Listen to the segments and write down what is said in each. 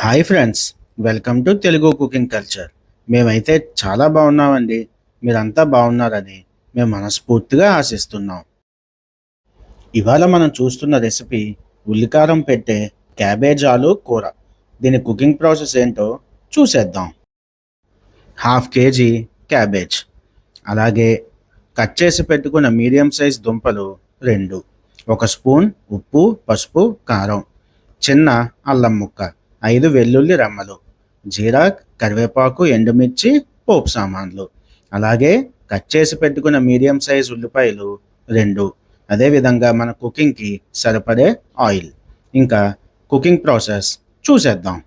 Hi friends welcome to Telugu cooking culture. మేమైతే చాలా బాగున్నామండి. మీరంతా బాగున్నారని మేము మనస్ఫూర్తిగా ఆశిస్తున్నాం. ఇవాళ మనం చూస్తున్న రెసిపీ ఉల్లికారం పెట్టే క్యాబేజ్ ఆలు కూర. దీని కుకింగ్ ప్రాసెస్ ఏంటో చూసేద్దాం. Half KG cabbage. అలాగే కట్ చేసి పెట్టుకున్న మీడియం సైజ్ దుంపలు రెండు. ఒక స్పూన్ ఉప్పు పసుపు కారం. చిన్న అల్లం ముక్క. ఐదు వెల్లుల్లి రెమ్మలు జీరా కరివేపాకు ఎండుమిర్చి పోపు సామాన్లు. అలాగే కట్ చేసి పెట్టుకున్న మీడియం సైజ్ ఉల్లిపాయలు రెండు. అదేవిధంగా మన కుకింగ్కి సరిపడే ఆయిల్. ఇంకా కుకింగ్ ప్రాసెస్ చూసేద్దాం.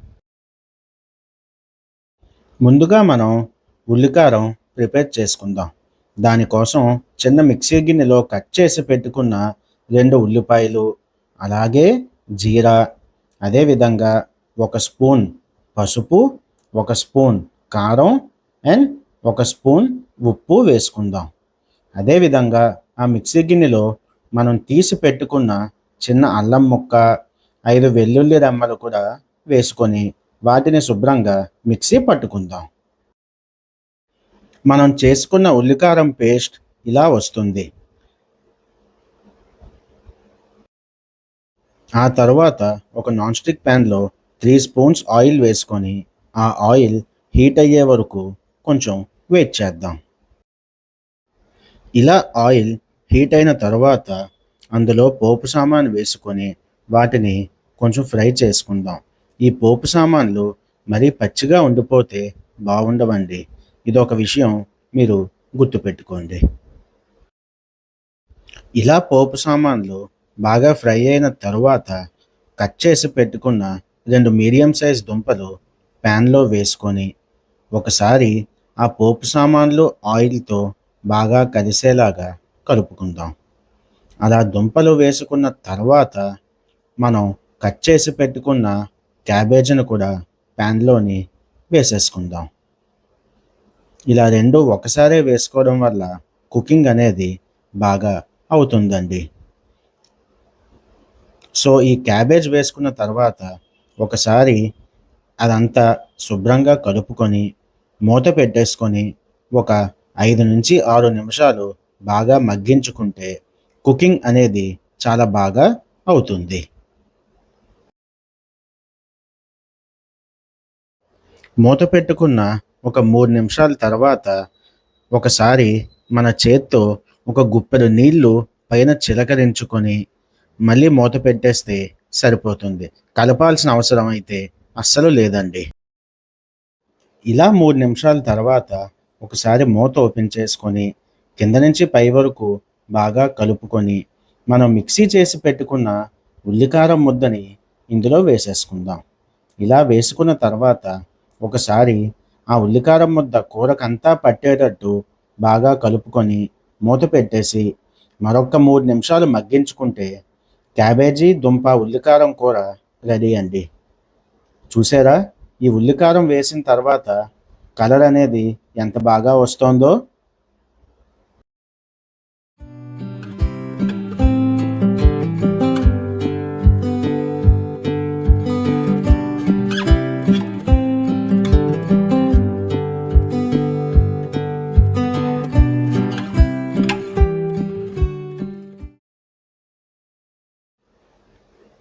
ముందుగా మనం ఉల్లికారం ప్రిపేర్ చేసుకుందాం. దానికోసం చిన్న మిక్సీ గిన్నెలో కట్ చేసి పెట్టుకున్న రెండు ఉల్లిపాయలు అలాగే జీరా అదేవిధంగా ఒక స్పూన్ పసుపు ఒక స్పూన్ కారం అండ్ ఒక స్పూన్ ఉప్పు వేసుకుందాం. అదేవిధంగా ఆ మిక్సీ గిన్నెలో మనం తీసి పెట్టుకున్న చిన్న అల్లం ముక్క ఐదు వెల్లుల్లి రెమ్మలు కూడా వేసుకొని వాటిని శుభ్రంగా మిక్సీ పట్టుకుందాం. మనం చేసుకున్న ఉల్లికారం పేస్ట్ ఇలా వస్తుంది. ఆ తర్వాత ఒక నాన్ స్టిక్ ప్యాన్లో త్రీ స్పూన్స్ ఆయిల్ వేసుకొని ఆ ఆయిల్ హీట్ అయ్యే వరకు కొంచెం వెయిట్ చేద్దాం. ఇలా ఆయిల్ హీట్ అయిన తర్వాత అందులో పోపు సామాన్ వేసుకొని వాటిని కొంచెం ఫ్రై చేసుకుందాం. ఈ పోపు సామాన్లు మరీ పచ్చిగా ఉండిపోతే బాగుండవండి. ఇదొక విషయం మీరు గుర్తుపెట్టుకోండి. ఇలా పోపు సామాన్లు బాగా ఫ్రై అయిన తరువాత కట్ చేసి పెట్టుకున్న రెండు మీడియం సైజ్ దుంపలు ప్యాన్లో వేసుకొని ఒకసారి ఆ పోపు సామాన్లు ఆయిల్తో బాగా కలిసేలాగా కలుపుకుందాం. అలా దుంపలు వేసుకున్న తర్వాత మనం కట్ చేసి పెట్టుకున్న క్యాబేజీని కూడా ప్యాన్లోని వేసేసుకుందాం. ఇలా రెండు ఒకసారే వేసుకోవడం వల్ల కుకింగ్ అనేది బాగా అవుతుందండి. సో ఈ క్యాబేజ్ వేసుకున్న తర్వాత ఒకసారి అదంతా శుభ్రంగా కలుపుకొని మూత పెట్టేసుకొని ఒక ఐదు నుంచి ఆరు నిమిషాలు బాగా మగ్గించుకుంటే కుకింగ్ అనేది చాలా బాగా అవుతుంది. మూత పెట్టుకున్న ఒక మూడు నిమిషాల తర్వాత ఒకసారి మన చేత్తో ఒక గుప్పెడు నీళ్ళు పైన చిలకరించుకొని మళ్ళీ మూత పెట్టేస్తే సరిపోతుంది. కలపాల్సిన అవసరం అయితే అస్సలు లేదండి. ఇలా మూడు నిమిషాల తర్వాత ఒకసారి మూత ఓపెన్ చేసుకొని కింద నుంచి పై వరకు బాగా కలుపుకొని మనం మిక్సీ చేసి పెట్టుకున్న ఉల్లికారం ముద్దని ఇందులో వేసేసుకుందాం. ఇలా వేసుకున్న తర్వాత ఒకసారి ఆ ఉల్లికారం ముద్ద కూరకంతా పట్టేటట్టు బాగా కలుపుకొని మూత పెట్టేసి మరొక మూడు నిమిషాలు మగ్గించుకుంటే క్యాబేజీ దుంప ఉల్లికారం కూర రెడీ అండి. చూసారా? ఈ ఉల్లికారం వేసిన తర్వాత కలర్ అనేది ఎంత బాగా వస్తుందో?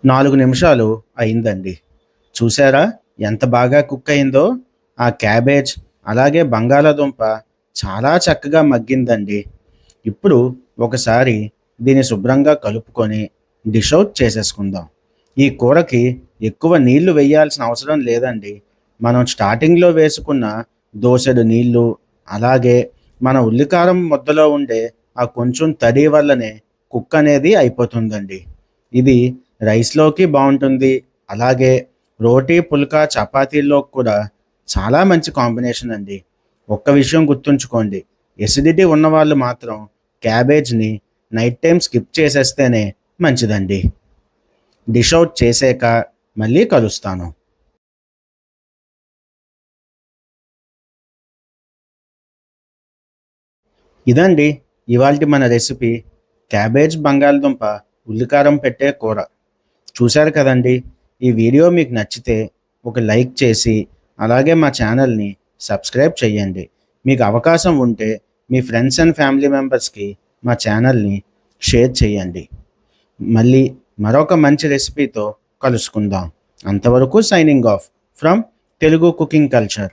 నాలుగు నిమిషాలు అయిందండి. చూసారా ఎంత బాగా కుక్ అయిందో? ఆ క్యాబేజ్ అలాగే బంగాళాదుంప చాలా చక్కగా మగ్గిందండి. ఇప్పుడు ఒకసారి దీన్ని శుభ్రంగా కలుపుకొని డిష్ అవుట్ చేసేసుకుందాం. ఈ కూరకి ఎక్కువ నీళ్ళు వేయాల్సిన అవసరం లేదండి. మనం స్టార్టింగ్లో వేసుకున్న దోసెడు నీళ్ళు అలాగే మన ఉల్లికారం ముద్దలో ఉండే ఆ కొంచెం తడి వల్లనే కుక్ అనేది అయిపోతుందండి. ఇది రైస్లోకి బాగుంటుంది. అలాగే రోటీ పుల్కా చపాతీల్లో కూడా చాలా మంచి కాంబినేషన్ అండి. ఒక్క విషయం గుర్తుంచుకోండి. ఎసిడిటీ ఉన్నవాళ్ళు మాత్రం క్యాబేజ్ని నైట్ టైం స్కిప్ చేసేస్తేనే మంచిదండి. డిష్ అవుట్ చేసాక మళ్ళీ కలుస్తాను. ఇదండి ఇవాళ మన రెసిపీ. క్యాబేజ్ బంగాళదుంప ఉల్లికారం పెట్టే కూర. చూశారు కదండి? ఈ వీడియో మీకు నచ్చితే ఒక లైక్ చేసి అలాగే మా ఛానల్ని సబ్స్క్రైబ్ చేయండి. మీకు అవకాశం ఉంటే మీ ఫ్రెండ్స్ అండ్ ఫ్యామిలీ మెంబర్స్కి మా ఛానల్ని షేర్ చేయండి. మళ్ళీ మరొక మంచి రెసిపీతో కలుసుకుందాం. అంతవరకు signing off from Telugu cooking culture.